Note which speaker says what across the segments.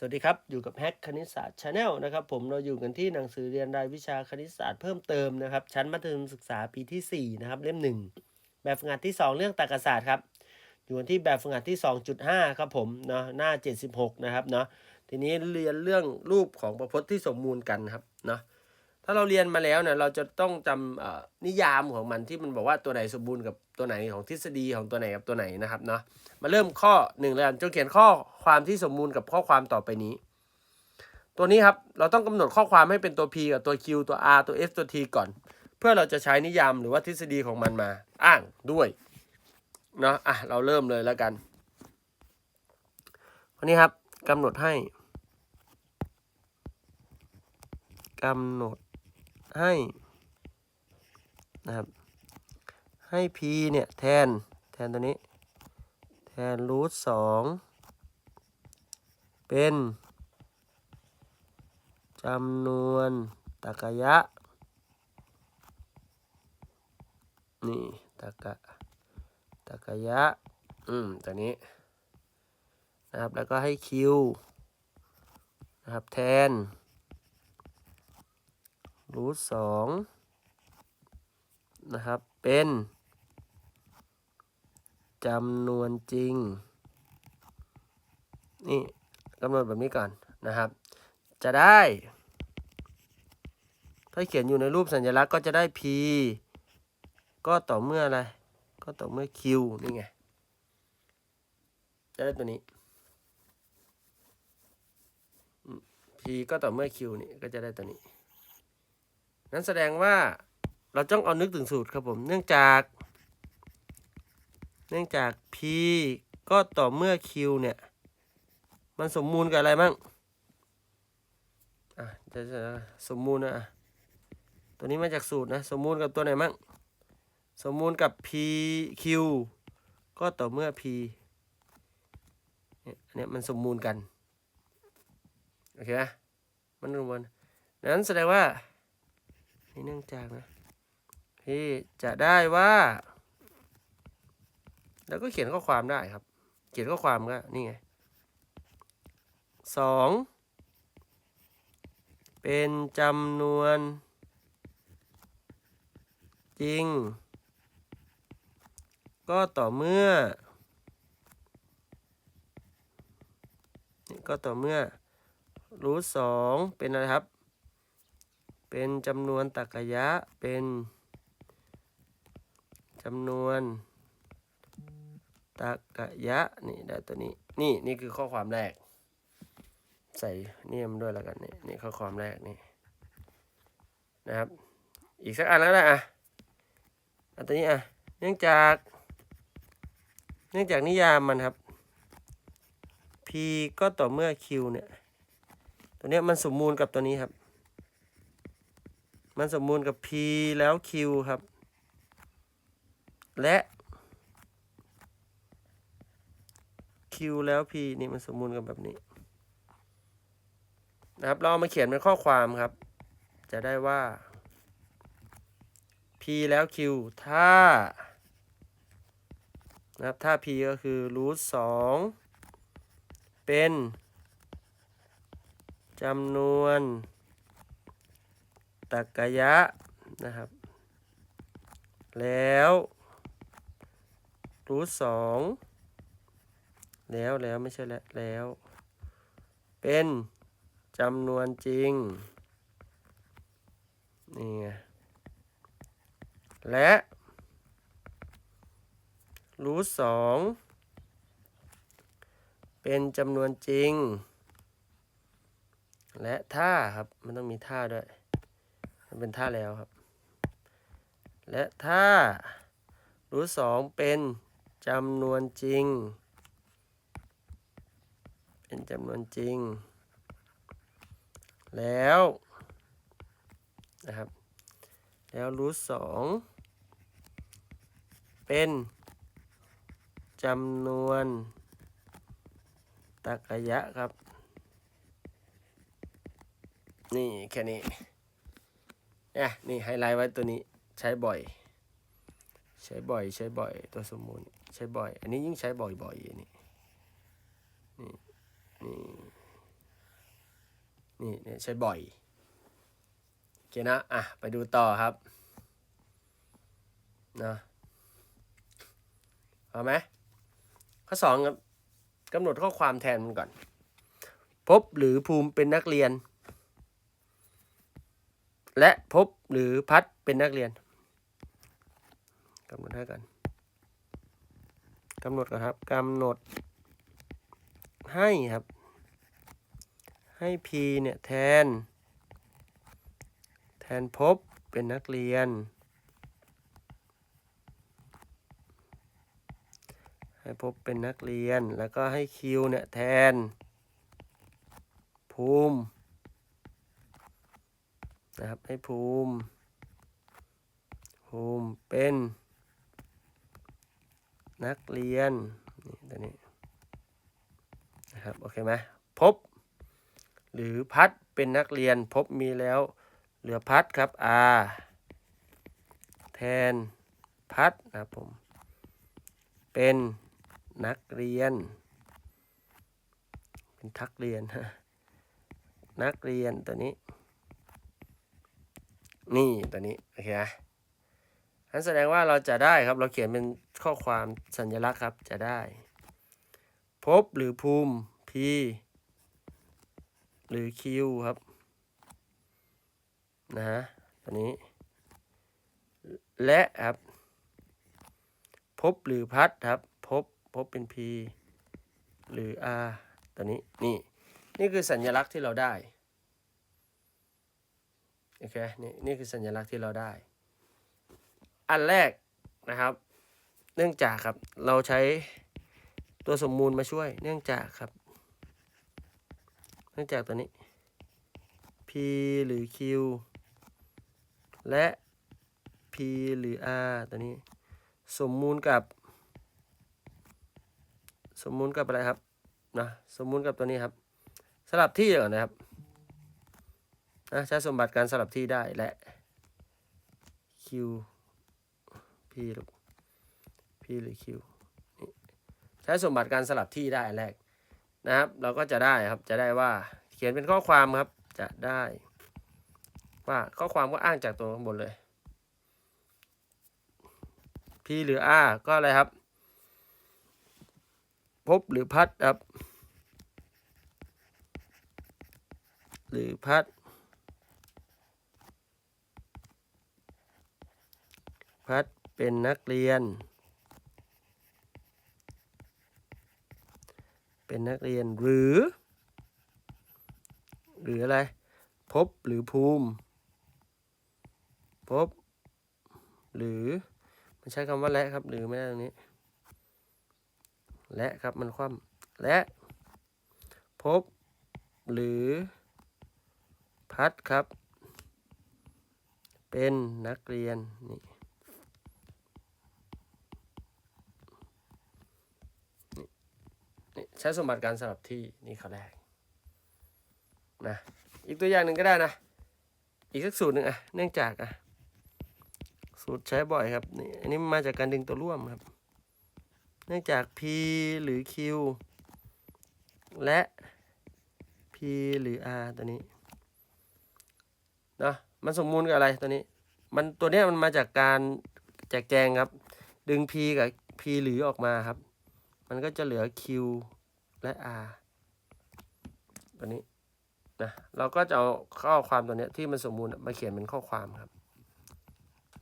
Speaker 1: สวัสดีครับ อยู่กับแฮกคณิตศาสตร์ชาแนลนะครับ ผมเราอยู่กันที่หนังสือเรียนรายวิชาคณิตศาสตร์เพิ่มเติมนะครับ ชั้นมัธยมศึกษาปีที่ 4 นะครับ เล่ม 1 แบบฝึกหัดที่ 2 เรื่องตรรกศาสตร์ครับ อยู่กันที่แบบฝึกหัดที่ 2.5 ครับผมเนาะหน้า 76 นะครับเนาะทีนี้เรียนเรื่องรูปของประพจน์ที่สมมูลกันครับเนาะถ้าเราเรียนมาแล้วเนี่ยเราจะต้องจำนิยามของมันที่มันบอกว่าตัวไหนสมบูรณ์กับ ตัวไหนของทฤษฎีของตัวไหนกับตัวไหนนะครับเนาะมาเริ่มข้อหนึ่งเลยกันจงเขียนข้อความที่สมบูรณ์กับข้อความต่อไปนี้ ตัวนี้ครับเราต้องกำหนดข้อความให้เป็นตัว p กับตัว q ตัว r ตัว s ตัว t ก่อน เพื่อเราจะใช้นิยามหรือว่าทฤษฎีของมันมาอ้างด้วยเนาะอะเราเริ่มเลยแล้วกันวันนี้ครับกำหนดให้กำหนดให้นะครับ ให้ p เนี่ยแทนแทนตัวนี้ แทนรูทสองเป็นจำนวนตรรกะยะ นี่ตรรกะตรรกะยะ อืมตัวนี้นะครับแล้วก็ให้คิวนะครับแทนรูทสองนะครับเป็น จำนวนจริง นี่กำหนดแบบนี้ก่อนนะครับ จะได้ ถ้าเขียนอยู่ในรูปสัญลักษณ์ก็จะได้ p ก็ต่อเมื่ออะไร ก็ต่อเมื่อ q นี่ไง จะได้ตัวนี้ p ก็ต่อเมื่อ q นี่ก็จะได้ตัวนี้ นั้นแสดงว่าเราต้องเอานึกถึงสูตรครับผม เนื่องจาก เนื่องจาก p ก็ต่อเมื่อ q เนี่ย มันสมมูลกับอะไรมั่งอะจะจะสมมูลนะอะตัวนี้มาจากสูตรนะ สมมูลกับตัวไหนมั่งสมมูลกับ p q ก็ต่อเมื่อ p เนี่ยอันนี้มันสมมูลกัน โอเคไหมมันสมมูลดังนั้นแสดงว่านี่เนื่องจากนะพี่จะได้ว่า แล้วก็เขียนข้อความได้ครับ เขียนข้อความก็นี่ไงสองเป็นจำนวน จริง ก็ต่อเมื่อนี่ก็ต่อเมื่อรูทสองเป็นอะไรครับ เป็นจำนวนตรรกะยะเป็นจำนวน ตรรกะยะ นี่ได้ตัวนี้ นี่นี่คือข้อความแรก ใส่เนี่ยมด้วยแล้วกันนี่นี่ข้อความแรกนี่นะครับ อีกสักอันแล้วนะอะอันตัวนี้อะ เนื่องจาก เนื่องจากนิยามมันครับ p ก็ต่อเมื่อ q เนี่ย ตัวเนี้ยมันสมมูลกับตัวนี้ครับ มันสมมูลกับ p แล้ว q ครับ และ q แล้ว p นี่มันสมมูลกันแบบนี้นะครับเราเอามาเขียนเป็นข้อความครับ จะได้ว่า p แล้ว q ถ้านะครับถ้า p ก็คือรูทสองเป็นจำนวนตรรกะยะนะครับ แล้วรูทสอง แล้วแล้วไม่ใช่แล้วแล้ว เป็นจำนวนจริง นี่ไง และรูทสอง เป็นจำนวนจริง และถ้าครับ มันต้องมีท่าด้วย มันเป็นท่าแล้วครับ และถ้ารูทสองเป็นจำนวนจริง เป็นจำนวนจริง แล้วนะครับ แล้วรูทสองเป็นจำนวนตรรกะยะครับ นี่แค่นี้เนี่ยนี่ไฮไลท์ไว้ตัวนี้ใช้บ่อย ใช้บ่อย ใช้บ่อยตัวสมมูลใช้บ่อย อันนี้ยิ่งใช้บ่อยๆอัน นี่นี่เนี่ยใช้บ่อย โอเคนะ อะ ไปดูต่อครับนะเอาไหมข้อสองครับกำหนดข้อความแทนมันก่อน พบหรือภูมิเป็นนักเรียน และพบหรือพัดเป็นนักเรียนกำหนดให้กันกำหนดก่อนครับกำหนดให้ครับ ให้ p เนี่ยแทน แทนพบเป็นนักเรียน ให้พบเป็นนักเรียน แล้วก็ให้ q เนี่ยแทน ภูมิ นะครับ ให้ภูมิ ภูมิเป็นนักเรียน นี่ตัวนี้ นะครับ โอเคไหมพบ หรือพัดเป็นนักเรียนพบมีแล้ว เหลือพัดครับ r แทนพัดนะครับผม เป็นนักเรียน เป็นทักเรียนฮะนักเรียนตัวนี้ นี่ตัวนี้โอเคนะนั้นแสดงว่าเราจะได้ครับ เราเขียนเป็นข้อความสัญลักษณ์ครับจะได้ พบหรือภูมิ p หรือ q ครับ นะฮะตัวนี้ และครับ พบหรือพัดครับ พบพบเป็น p หรือ r ตัวนี้นี่ นี่คือสัญลักษณ์ที่เราได้โอเคนี่นี่คือสัญลักษณ์ที่เราได้ อันแรกนะครับ เนื่องจากครับเราใช้ตัวสมมูลมาช่วย เนื่องจากครับ นื่องจากตัวนี้ p หรือ q และ p หรือ r ตัวนี้ สมมูลกับ สมมูลกับอะไรครับนะสมมูลกับตัวนี้ครับ สลับที่ก่อนนะครับนะใช้สมบัติการสลับที่ได้และ q p ลูก p หรือ q ใช้สมบัติการสลับที่ได้แรก นะครับ เราก็จะได้ครับจะได้ว่าเขียนเป็นข้อความครับ จะได้ ว่าข้อความก็อ้างจากตัวข้างบนเลย p หรือ r ก็อะไรครับ พบหรือพัดครับ หรือพัดพัดเป็นนักเรียน เป็นนักเรียนหรือ หรืออะไร พบหรือภูมิ พบ หรือ มันใช้คำว่าและครับ หรือไม่ได้ตรงนี้ และครับมันคว่ำและ พบ หรือ พัดครับ เป็นนักเรียนนี่นี่ ใช้สมบัติการสลับที่นี่ข้อแรกนะอีกตัวอย่างหนึ่งก็ได้นะ อีกสักสูตรหนึ่งอะเนื่องจากอะสูตรใช้บ่อยครับนี่อันนี้มาจากการดึงตัวร่วมครับ เนื่องจาก p หรือ q และ p หรือ r ตัวนี้นะมันสมมูลกับอะไรตัวนี้ มันตัวนี้มันมาจากการแจกแจงครับ ดึง p กับ p หรือออกมาครับ มันก็จะเหลือ q และ r ตัวนี้นะเราก็จะเอาข้อความตัวเนี้ยที่มันสมมูลมาเขียนเป็นข้อความครับ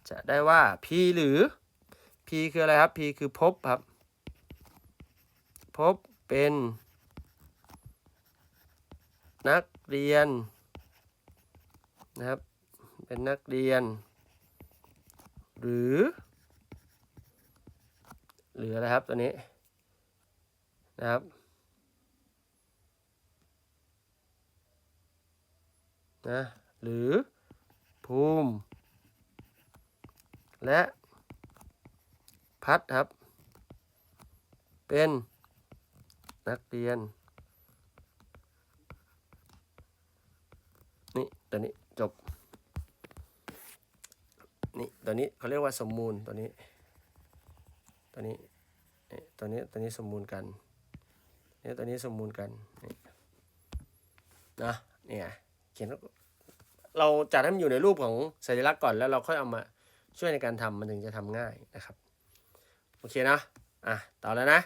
Speaker 1: จะได้ว่า p หรือ p คืออะไรครับ p คือพบครับ พบเป็น นักเรียนนะครับ เป็นนักเรียน หรือ หรืออะไรครับตัวนี้ นะครับ นะ หรือ ภูมิ และพัดครับ เป็นนักเรียน นี่ตัวนี้จบ นี่ตัวนี้เขาเรียกว่าสมมูลตัวนี้ ตัวนี้นี่ตัวนี้ตัวนี้สมมูลกัน นี่ยตัวนี้สมมูลกันนะเนี่ยเขียนเราจัดให้มันอยู่ในรูปของสัญลักษณ์ก่อนแล้วเราค่อยเอามาช่วยในการทำมันถึงจะทำง่ายนะครับโอเคนะอะต่อแล้วนะ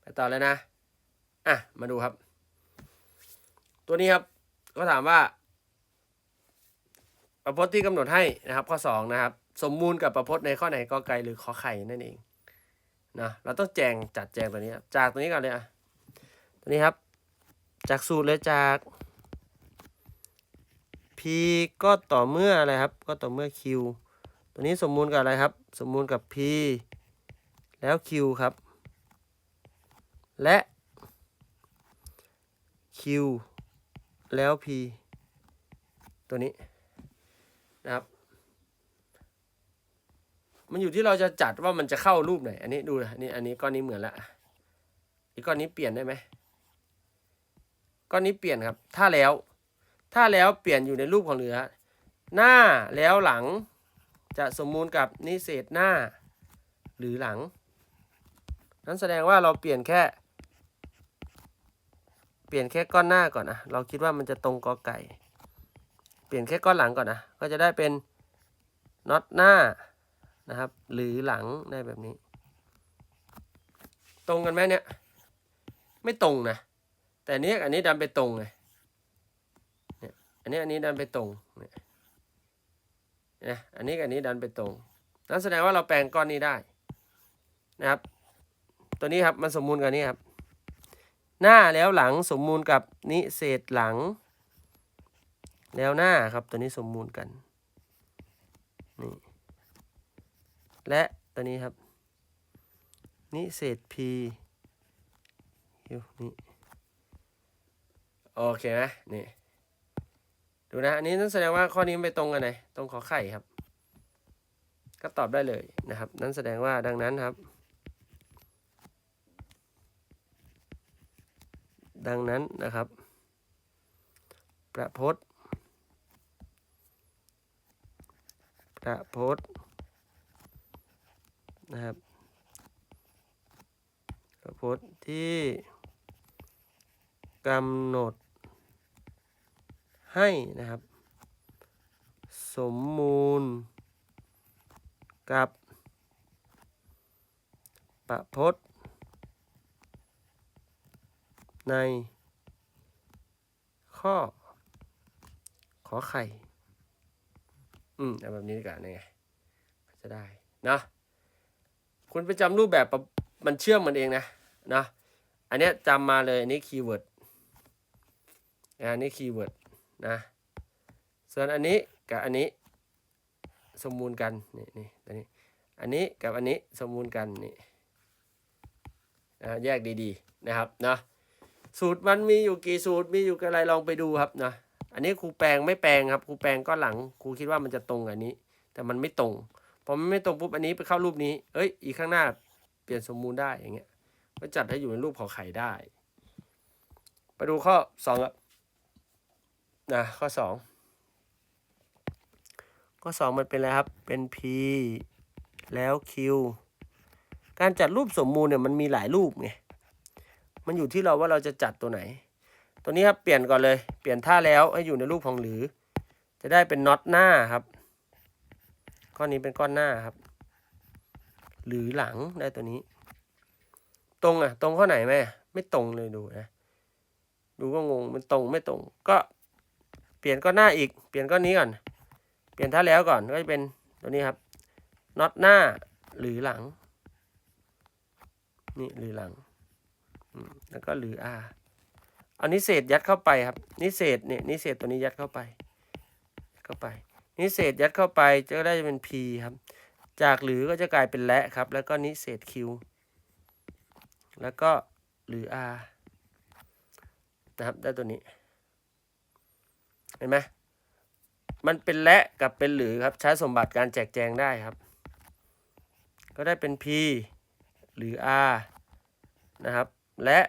Speaker 1: ไปต่อเลยนะอะมาดูครับ ตัวนี้ครับก็ถามว่าประพจน์ที่กำหนดให้นะครับ ข้อสองนะครับสมมูลกับประพจน์ในข้อไหนกอไก่หรือขอไข่นั่นเองนะเราต้องแจงจัดแจงตัวนี้ครับจากตัวนี้ก่อนเลยอะ นี้ครับ จากสูตรเลยจาก p ก็ต่อเมื่ออะไรครับ ก็ต่อเมื่อ q ตัวนี้สมมูลกับอะไรครับ สมมูลกับ p แล้ว q ครับ และ q แล้ว p ตัวนี้นะครับ มันอยู่ที่เราจะจัดว่ามันจะเข้ารูปไหน อันนี้ดูนะอันนี้อันนี้ก้อนนี้เหมือนละอีกก้อนนี้เปลี่ยนได้ไหม ก้อนนี้เปลี่ยนครับ ถ้าแล้ว ถ้าแล้วเปลี่ยนอยู่ในรูปของเหลือ หน้าแล้วหลังจะสมมูลกับนิเศษหน้า หรือหลัง นั้นแสดงว่าเราเปลี่ยนแค่ เปลี่ยนแค่ก้อนหน้าก่อนนะเราคิดว่ามันจะตรงกอไก่ เปลี่ยนแค่ก้อนหลังก่อนนะก็จะได้เป็นน็อตหน้านะครับ หรือหลังได้แบบนี้ ตรงกันไหมเนี่ย ไม่ตรงนะ แต่อันนี้อันนี้ดันไปตรงไงเนี่ยอันนี้อันนี้ดันไปตรงเนี่ยนะอันนี้กับอันนี้ดันไปตรง นั่นแสดงว่าเราแปลงก้อนนี้ได้นะครับ ตัวนี้ครับมันสมมูลกับนี้ครับ หน้าแล้วหลังสมมูลกับนิเศษหลัง แล้วหน้าครับตัวนี้สมมูลกันนี่และตัวนี้ครับ นิเศษ p อยู่นี่ โอเคไหมนี่ ดูนะ อันนี้นั่นแสดงว่าข้อนี้ไม่ตรงกันไหน ตรงขอไข่ครับ ก็ตอบได้เลยนะครับ นั่นแสดงว่าดังนั้นครับ ดังนั้นนะครับ ประพจน์ประพจน์นะครับประพจน์ที่กำหนด ให้นะครับ สมมูล กับประพจน์ใน ข้อ ขอไข่ อืมเอาแบบนี้ดีกว่านี่ไงจะได้เนาะคุณไปจำรูปแบบมันเชื่อมมันเองนะเนาะอันนี้จำมาเลยอันนี้คีย์เวิร์ดอันนี้คีย์เวิร์ด นะส่วนอันนี้กับอันนี้สมมูลกันนี่นี่ตัวนี้อันนี้กับอันนี้สมมูลกันนี่นะแยกดีๆนะครับเนาะสูตรมันมีอยู่กี่สูตรมีอยู่อะไรลองไปดูครับเนาะอันนี้ครูแปลงไม่แปลงครับครูแปลงก็หลังครูคิดว่ามันจะตรงอันนี้ แต่มันไม่ตรงพอมันไม่ตรงปุ๊บอันนี้ไปเข้ารูปนี้ เอ้ยอีกข้างหน้าเปลี่ยนสมมูลได้อย่างเงี้ยก็จัดให้อยู่ในรูปขอไข่ได้ ไปดูข้อสองครับ นะข้อสองข้อสองมันเป็นอะไรครับ เป็น p แล้ว q การจัดรูปสมมูลเนี่ยมันมีหลายรูปไง มันอยู่ที่เราว่าเราจะจัดตัวไหน ตัวนี้ครับเปลี่ยนก่อนเลย เปลี่ยนท่าแล้วให้อยู่ในรูปของหรือ จะได้เป็นน็อตหน้าครับ ก้อนนี้เป็นก้อนหน้าครับ หรือหลังได้ตัวนี้ ตรงอะ ตรงข้อไหนไหมไม่ตรงเลยดูนะ ดูก็งง มันตรงไม่ตรง ก็ ลี่ยนก้อนหน้าอีก เปลี่ยนก้อนนี้ก่อน เปลี่ยนท่าแล้วก่อน ก็จะเป็นตัวนี้ครับน็อตหน้าหรือหลัง นี่หรือหลัง แล้วก็หรือ R เอานิเศษยัดเข้าไปครับ นิเศษเนี่ยนิเศษตัวนี้ยัดเข้าไป เข้าไป นิเศษยัดเข้าไปจะได้เป็น p ครับ จากหรือก็จะกลายเป็นและครับ แล้วก็นิเศษ q แล้วก็หรือ r นะครับ ได้ตัวนี้ เห็นไหมมันเป็นและกับเป็นหรือครับ ใช้สมบัติการแจกแจงได้ครับ ก็ได้เป็น p หรือ r นะครับ และ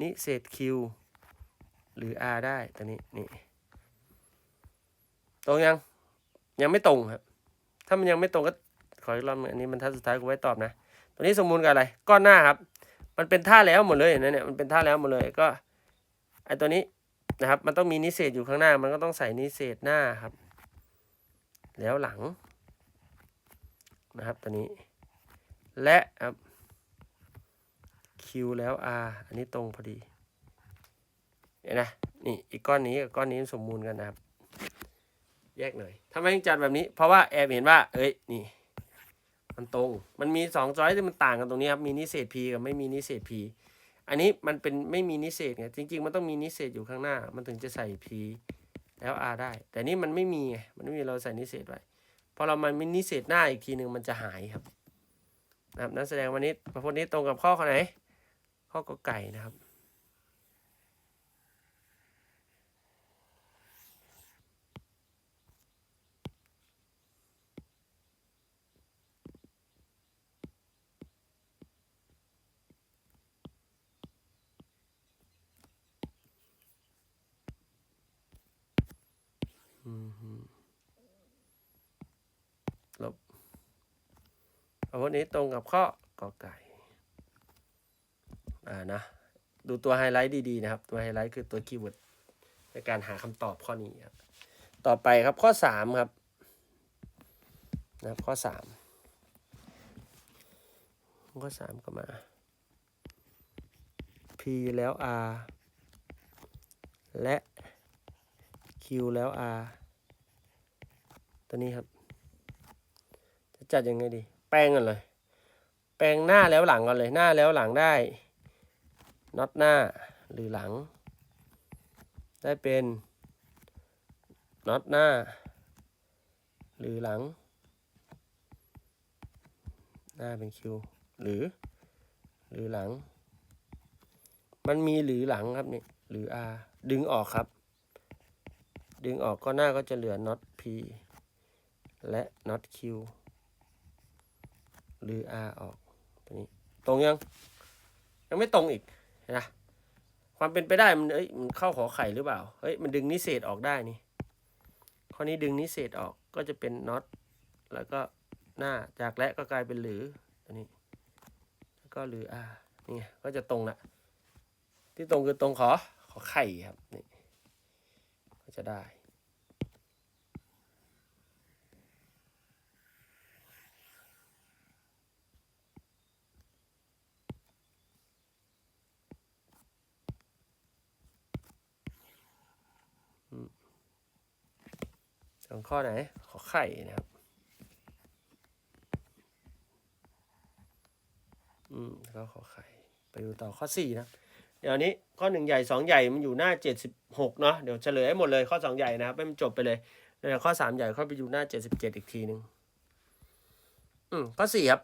Speaker 1: นิเศษ q หรือ r ได้ตัวนี้นี่ตรงยัง ยังไม่ตรงครับ ถ้ามันยังไม่ตรงก็ขออีกรอบหนึงอันนี้มันท่าสุดท้ายกูไว้ตอบนะ ตัวนี้สมมูลกับอะไรก้อนหน้าครับ มันเป็นท่าแล้วหมดเลยนไหมเนี่ยมันเป็นท่าแล้วหมดเลยก็ไอตัวนี้ นะครับ มันต้องมีนิเศษอยู่ข้างหน้า มันก็ต้องใส่นิเศษหน้าครับ แล้วหลังนะครับตัวนี้ และครับ Q แล้ว R อันนี้ตรงพอดีเห็นนะนี่อีกก้อนนี้กับก้อนนี้สมมูลกันนะครับ แยกหน่อยทำไมถึงจัดแบบนี้ เพราะว่าแอบเห็นว่า เอ้ยนี่ มันตรง มันมีสองจอยที่มันต่างกันตรงนี้ครับ มีนิเศษ P กับไม่มีนิเศษ P อันนี้มันเป็นไม่มีนิเศษไงจริง ๆ มันต้องมีนิเศษอยู่ข้างหน้า มันถึงจะใส่ P แล้ว R ได้ แต่นี่มันไม่มีไงมันไม่มีเราใส่นิเศษไว้พอเรามันมีนิเศษหน้าอีกทีหนึ่งมันจะหายครับนะครับนั่นแสดงวันนี้ประพจน์นี้ตรงกับข้อข้อไหน ข้อก็ไก่นะครับ อืมฮึลบประ พจน์นี้ตรงกับข้อกอไก่อ่านะดูตัวไฮไลท์ดีๆนะครับ ตัวไฮไลท์คือตัวคีย์เวิร์ดในการหาคำตอบข้อนี้ครับต่อไปครับข้อสามครับนะครับข้อสามข้อสามก็มา P แล้ว R และ Q แล้ว R ตัวนี้ครับ จะจัดยังไงดี ปลงกันเลย แปลงหน้าแล้วหลังกันเลย หน้าแล้วหลังได้น็อตหน้าหรือหลัง ได้เป็นน็อตหน้า หรือหลัง หน้าเป็นคิวหรือ หรือหลัง มันมีหรือหลังครับนี่หรือ R ดึงออกครับ ดึงออกก็หน้าก็จะเหลือน็อต P และน็อต Q หรือ R ออกตัวนี้ ตรงยัง ยังไม่ตรงอีกนะความเป็นไปได้มันเอ้ยมันเข้าขอไข่หรือเปล่าเฮ้ยมันดึงนิเศษออกได้นี่ข้อนี้ดึงนิเศษออกก็จะเป็นน็อตแล้วก็หน้าจากและก็กลายเป็นหรือตัวนี้แล้วก็หรือ R นี่ไงก็จะตรงละที่ตรงคือตรงขอขอไข่ครับนี่ก็จะได้ งข้อไหน ขอไข่นะครับ อืมแล้วก็ขอไข่ ไปดูต่อข้อสี่นะเดี๋ยวนี้ข้อหนึ่งใหญ่สองใหญ่มันอยู่หน้าเจ็ดสิบหกเนาะ เดี๋ยวเฉลยให้หมดเลยข้อสองใหญ่นะครับให้มันจบไปเลยเดี๋ยวข้อสามใหญ่ค่อยไปอยู่หน้าเจ็ดสิบเจ็ดอีกทีหนึ่งอืมข้อสี่ครับ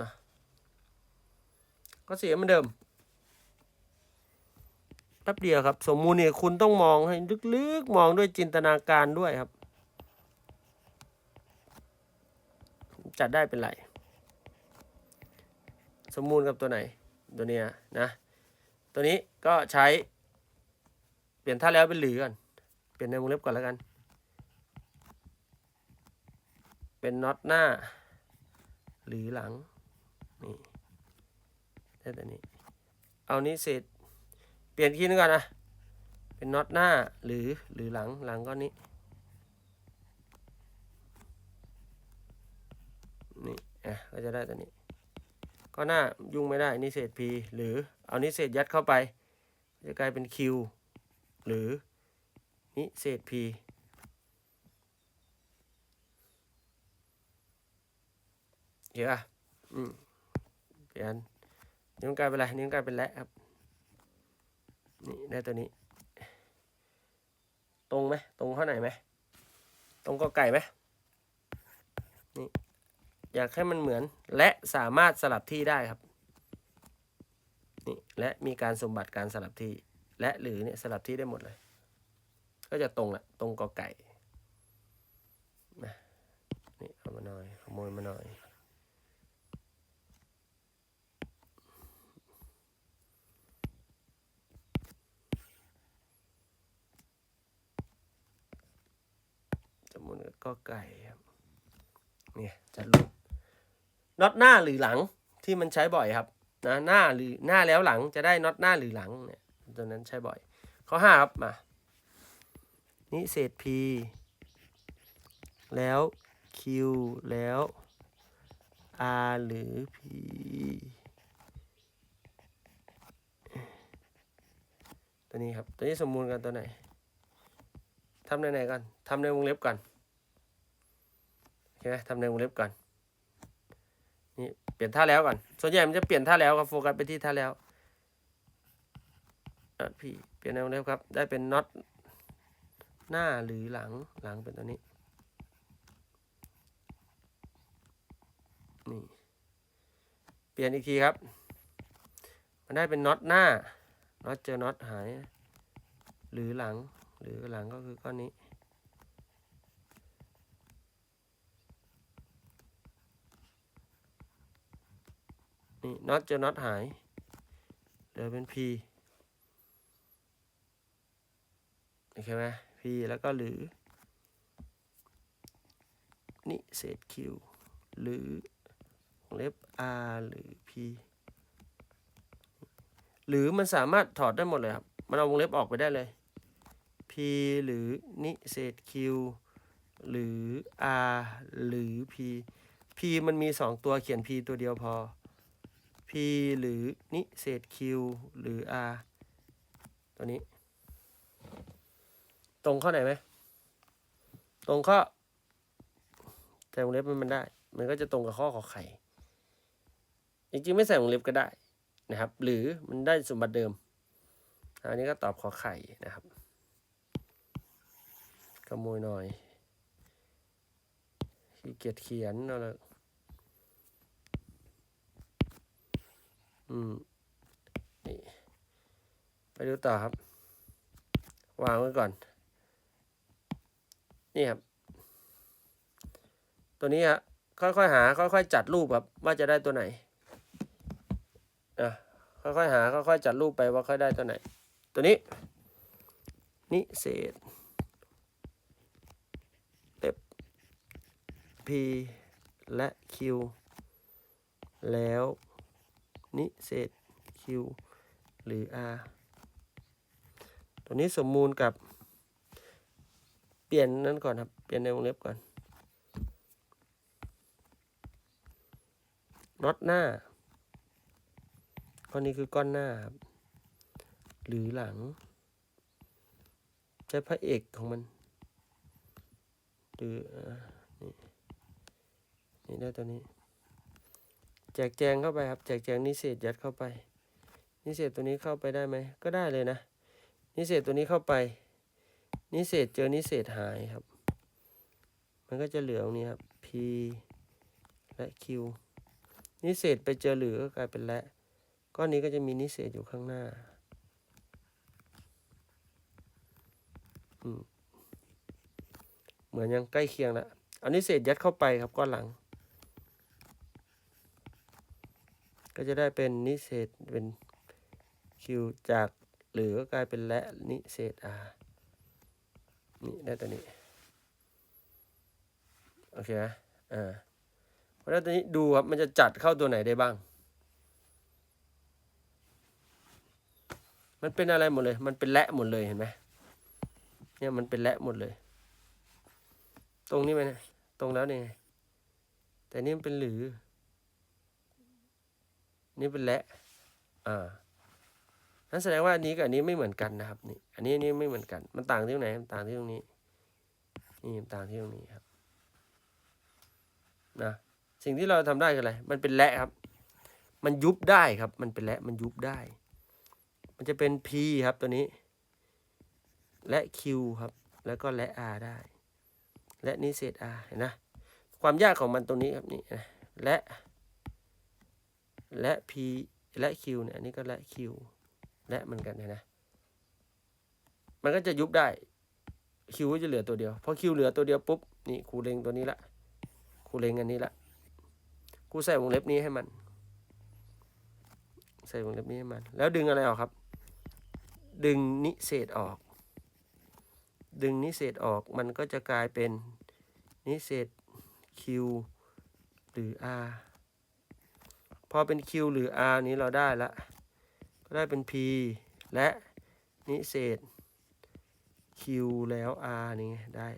Speaker 1: นะข้อสี่เหมือนเดิม แป๊บเดียวครับ สมมูลเนี่ยคุณต้องมองให้ลึกๆมองด้วยจินตนาการด้วยครับ จัดได้เป็นไร สมมูลกับตัวไหน ตัวเนี้ยนะ ตัวนี้ก็ใช้ เปลี่ยนท่าแล้วเป็นหรือก่อนเปลี่ยนในวงเล็บก่อนแล้วกัน เป็นน็อตหน้า หรือหลังนี่ได้แต่นี้ เอานี้เสร็จ เปลี่ยนทีนึงก่อนนะเป็นน็อตหน้าหรือหรือหลังหลังก้อนนี้นี่อะก็จะได้ตัวนี้ก็หน้ายุ่งไม่ได้นิเศษ P หรือเอานิเศษยัดเข้าไป จะกลายเป็น Q หรือนิเศษ P เห็นป่ะอืมเปลี่ยนนี่มันกลายเป็นอะไรนี่มันกลายเป็นและครับ นี่ได้ตัวนี้ ตรงไหมตรงข้อไหนไหมตรงก็ไก่ไหมนี่อยากให้มันเหมือนและสามารถสลับที่ได้ครับนี่และมีการสมบัติการสลับที่ และหรือเนี่ยสลับที่ได้หมดเลย ก็จะตรงแหละตรงกอไก่นะนี่เอามาหน่อยขโมยมาหน่อย สมมุติ ก็ไก่ครับเนี่ยจัดรูปน็อตหน้าหรือหลังที่มันใช้บ่อยครับนะหน้าหรือหน้าแล้วหลังจะได้น็อตหน้าหรือหลังเนี่ยตัวนั้นใช้บ่อย ข้อห้าครับมานี่เศษ p แล้ว q แล้ว r หรือ p ตัวนี้ครับ ตัวนี้สมมูลกันตัวไหนทำในไหนก่อนทำในวงเล็บก่อน คไหมทำในวงเล็บก่อน นี่เปลี่ยนท่าแล้วก่อน ส่วนใหญ่มันจะเปลี่ยนท่าแล้วครับโฟกัสไปที่ท่าแล้วน็อตพี่เปลี่ยนในวงเล็บครับ ได้เป็นน็อตหน้าหรือหลังหลังเป็นตัวนี้ นี่ เปลี่ยนอีกทีครับ มันได้เป็นน็อตหน้าน็อตเจอน็อตหาย หรือหลัง หรือหลังก็คือก้อนนี้ น็อตจอน็อตหายเหลือเป็น P โอเคไหม P แล้วก็หรือ นี่เศษ Q หรือเล็บ R หรือ P หรือมันสามารถถอดได้หมดเลยครับ มันเอาวงเล็บออกไปได้เลย P หรือนิเศษ Q หรือ R หรือ P P มันมีสองตัวเขียน P ตัวเดียวพอ หรือนิเศษ Q หรือ R ตัวนี้ ตรงข้อไหนไหม ตรงข้อ แต่วงเล็บมันมันได้ มันก็จะตรงกับข้อขอไข่ จริงๆ ไม่ใส่วงเล็บก็ได้นะครับ หรือมันได้สมบัติเดิม อันนี้ก็ตอบขอไข่นะครับขโมยหน่อยขี้เกียจเขียนเอาละ อืมนี่ไปดูต่อครับ วางไว้ก่อน นี่ครับ ตัวนี้ฮะค่อยๆหา ค่อยๆจัดรูปครับ ว่าจะได้ตัวไหนอะค่อยๆหาค่อยๆจัดรูปไปว่าค่อยได้ตัวไหน ตัวนี้ นี่เศษเล็บ p และ q แล้ว นิเศษ q หรือ r ตัวนี้สมมูลกับ เปลี่ยนนั้นก่อนครับ เปลี่ยนในวงเล็บก่อนน็อตหน้าข้อนนี้คือก้อนหน้าครับหรือหลัง ใช้พระเอกของมัน หรืออ่านี่นี่ได้ตัวนี้ แจกแจงเข้าไปครับ แจกแจงนิเศษยัดเข้าไป นิเศษตัวนี้เข้าไปได้ไหม ก็ได้เลยนะ นิเศษตัวนี้เข้าไป นิเศษเจอนิเศษหายครับ มันก็จะเหลือตรงนี้ครับ p และ q นิเศษไปเจอหรือก็กลายเป็นและ ก้อนนี้ก็จะมีนิเศษอยู่ข้างหน้าอืมเหมือนยังใกล้เคียงแล้วเอานิเศษยัดเข้าไปครับก้อนหลัง ก็จะได้เป็นนิเศษเป็นคิวจากหรือก็กลายเป็นและนิเศษ r นี่ได้ตัวนี้โอเคไหมอ่าเพราะฉะนั้นตัวนี้ดูครับมันจะจัดเข้าตัวไหนได้บ้าง มันเป็นอะไรหมดเลย มันเป็นและหมดเลยเห็นไหมเนี่ยมันเป็นและหมดเลย ตรงนี้ไหมเนี่ยตรงแล้วเนี่ยแต่นี่มันเป็นหรือ นี่เป็นและอ่านั่นแสดงว่าอันนี้กับอันนี้ไม่เหมือนกันนะครับนี่อันนี้อันนี้ไม่เหมือนกัน มันต่างที่ตรงไหนมันต่างที่ตรงนี้ นี่มันต่างที่ตรงนี้ครับนะสิ่งที่เราทำได้คืออะไร มันเป็นและครับ มันยุบได้ครับ มันเป็นและมันยุบได้ มันจะเป็น P ครับตัวนี้ และ Q ครับ แล้วก็และ R ได้ และนี่เศษ R เห็นนะความยากของมันตรงนี้ครับนี่และ และ P และ Q เนี่ยอันนี้ก็และ Q และเหมือนกันเห็นนะ มันก็จะยุบได้ Q ก็จะเหลือตัวเดียว พอ Q เหลือตัวเดียวปุ๊บ นี่ครูเล็งตัวนี้ละครูเล็งอันนี้ละครูใส่วงเล็บนี้ให้มัน ใส่วงเล็บนี้ให้มัน แล้วดึงอะไรออกครับ ดึงนิเศษออก ดึงนิเศษออก มันก็จะกลายเป็นนิเศษ Q หรือ R พอเป็น Q หรือ R นี้เราได้ละ ก็ได้เป็น P และนิเศษ Q แล้ว R นี่ไงได้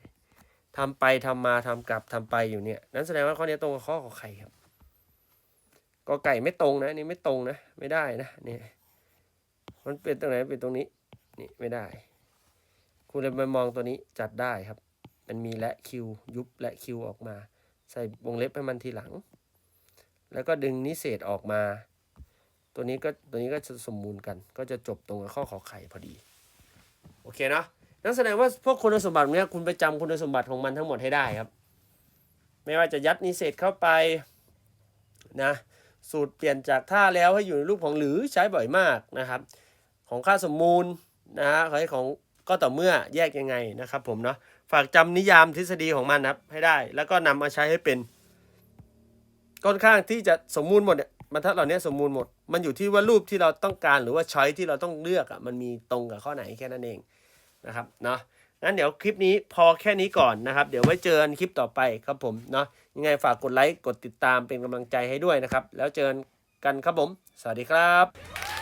Speaker 1: ทำไปทำมาทำกลับทำไปอยู่เนี่ย นั้นแสดงว่าข้อนี้ตรงกับข้อขอไข่ครับกอไก่ไม่ตรงนะนนี่ไม่ตรงนะ ไม่ได้นะเนี่ยมันเป็นตรงไหนเป็นตรงนี้นี่ไม่ได้ คุณเลยไปมองตัวนี้จัดได้ครับ มันมีและคิวยุบและคิวออกมา ใส่วงเล็บให้มันทีหลัง แล้วก็ดึงนิเศษออกมา ตัวนี้ก็ตัวนี้ก็จะสมมูลกัน ก็จะจบตรงกับข้อขอไข่พอดี โอเคเนาะนั่นแสดงว่าพวกคุณสมบัติเนี้ยคุณไปจำคุณสมบัติของมันทั้งหมดให้ได้ครับ ไม่ว่าจะยัดนิเศษเข้าไปนะสูตรเปลี่ยนจากท่าแล้วให้อยู่ในรูปของหรือใช้บ่อยมากนะครับ ของค่าสมมูลนะฮะของของก็ต่อเมื่อแยกยังไงนะครับผมเนาะฝากจำนิยามทฤษฎีของมันนะครับให้ได้ แล้วก็นำมาใช้ให้เป็น ค่อนข้างที่จะสมมูลหมดเนี่ยบรรทัดเหล่านี้สมมูลหมด มันอยู่ที่ว่ารูปที่เราต้องการหรือว่าช้อยที่เราต้องเลือกอะมันมีตรงกับข้อไหนแค่นั้นเองนะครับเนาะงั้นเดี๋ยวคลิปนี้พอแค่นี้ก่อนนะครับ เดี๋ยวไว้เจอกันคลิปต่อไปครับผมเนาะยังไงฝากกดไลค์กดติดตามเป็นกำลังใจให้ด้วยนะครับ แล้วเจอกันครับผม สวัสดีครับ